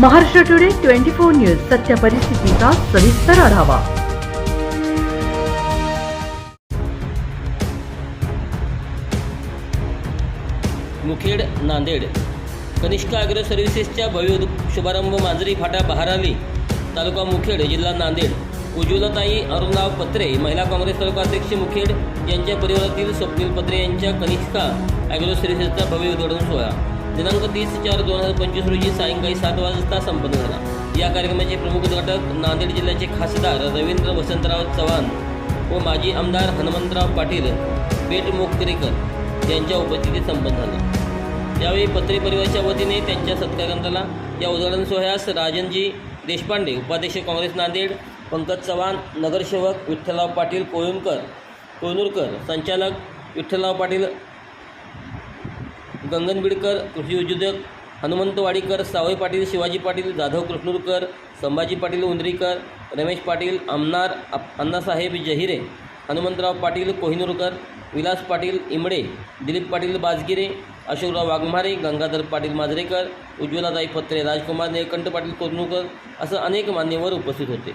Maharashtra today twenty four news सत्य परिस्थितीचा सविस्तर आढावा. मुखेड नांदेड. कनिष्ठ ॲग्रो सर्व्हिसेसच्या भव्य शुभारंभ मांजरी फाटा बहाराली तालुका मुखेड जिल्हा नांदेड. उज्ज्वलताई अरुणराव पत्रे महिला काँग्रेस तालुका अध्यक्ष मुखेड यांच्या परिवारातील स्वप्नील पत्रे यांच्या कनिष्का ॲग्रो सर्व्हिसेसचा भव्य उद्घाटन सोहळा. दिनांक तीस चार दोन हजार पंचवीस रोजी सायंकाळी सात वाजता संपन्न झाला. या कार्यक्रमाचे प्रमुख उद्घाटक नांदेड जिल्ह्याचे खासदार रवींद्र वसंतराव चव्हाण व माजी आमदार हनुमंतराव पाटील पेटमोकरेकर यांच्या उपस्थितीत संपन्न झाला. यावेळी पत्रे परिवाराच्या वतीने त्यांच्या सत्कारग्रंथाला या उद्घाटन सोहळ्यास राजनजी देशपांडे उपाध्यक्ष काँग्रेस नांदेड पंकज चव्हाण नगरसेवक विठ्ठलराव पाटील कोळुणकर कोळनूरकर संचालक विठ्ठलराव पाटील गंगनबिडकर कृषी उद्योजक हनुमंत वाडीकर सावई पाटील शिवाजी पाटील जाधव कृष्णूरकर संभाजी पाटील उंदरीकर रमेश पाटील आमनार अण्णासाहेब जहिरे हनुमंतराव पाटील कोहिनूरकर विलास पाटील इमडे दिलीप पाटील बाजगिरे अशोकराव वाघमारे गंगाधर पाटील माजरेकर उज्ज्वलाताई फत्रे राजकुमार निळकंठ पाटील कोरनूरकर असं अनेक मान्यवर उपस्थित होते.